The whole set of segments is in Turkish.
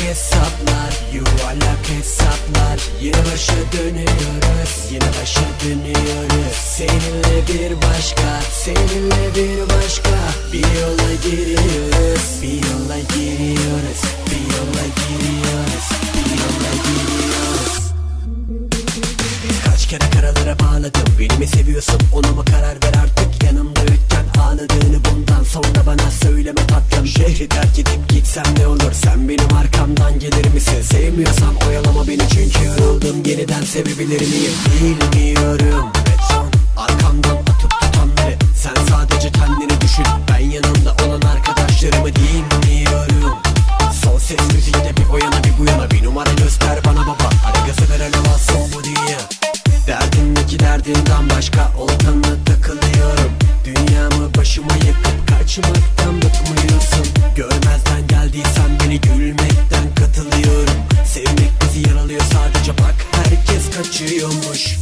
hesaplar Yuvarlak hesaplar. Yine başa dönüyoruz Yine başa dönüyoruz. Seninle bir başka Seninle bir başka. Bir yola giriyoruz Bir yola giriyoruz Bir yola giriyoruz Bir yola giriyoruz. Kaç kere karalara bağladım Beni mi seviyorsun ona mı karar ver artık? Yanımda yokken ağladığını gitsem ne olur? Sen benim arkamdan gelir misin? Sevmiyorsan oyalama beni çünkü yoruldum. Yeniden sevebilir miyim? Bilmiyorum. Beton arkamdan atıp tutanları Sen sadece kendini düşün. Ben yanımda olan arkadaşlarımı dinliyorum. Son ses müziği de bir o bir bu yana Bir numara göster bana baba. Hadi gazı ver elevasyon bu dünya. Derdimdeki derdinden başka Oltanla takılıyorum. Dünyamı başıma yıkıp kaçmaktan herkes kaçıyormuş.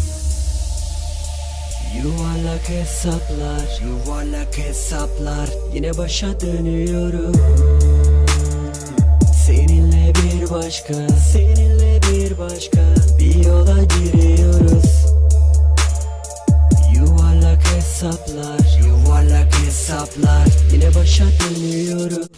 Yuvarlak hesaplar, yuvarlak hesaplar. Yine başa dönüyorum. Seninle bir başka, seninle bir başka. Bir yola giriyoruz. Yuvarlak hesaplar, yuvarlak hesaplar. Yine başa dönüyorum